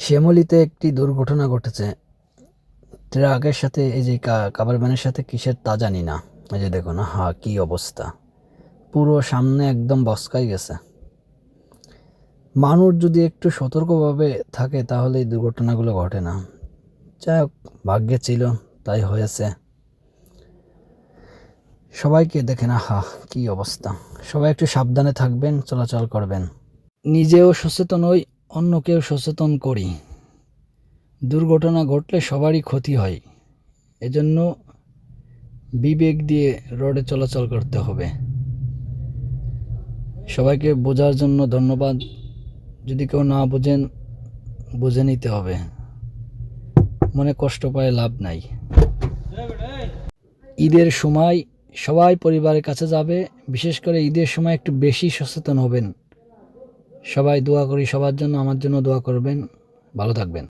শ্যামলিতে একটি দুর্ঘটনা ঘটেছে। ট্রাকের সাথে, এই যে কা- কাভার ভ্যানের সাথে কিসের তা জানি না। এই যে দেখুন হা কি অবস্থা। পুরো সামনে একদম বসকাই গেছে। মানুষ যদি একটু সতর্কভাবে থাকে, তাহলে এই দুর্ঘটনাগুলো ঘটে না। যাই হোক, ভাগ্যে ছিল, তাই হয়েছে। সবাইকে দেখে না আহা, কি অবস্থা। সবাই একটু সাবধানে থাকবেন, চলাচল করবেন। নিজেও সচেতন হই অন্যকেও সচেতন করি। দুর্ঘটনা ঘটলে সবারই ক্ষতি হয়। এজন্য বিবেক দিয়ে রোডে চলাচল করতে হবে। সবাইকে বোঝার জন্য ধন্যবাদ। যদি কেউ না বোঝেন, বুঝে নিতে হবে। মনে কষ্ট পায়, লাভ নাই। ঈদের সময় সবাই পরিবারের কাছে যাবে। বিশেষ করে ঈদের সময় একটু বেশি সচেতন হবেন। সবাই দোয়া করি সবার জন্য আমার জন্য দোয়া করবেন। ভালো থাকবেন।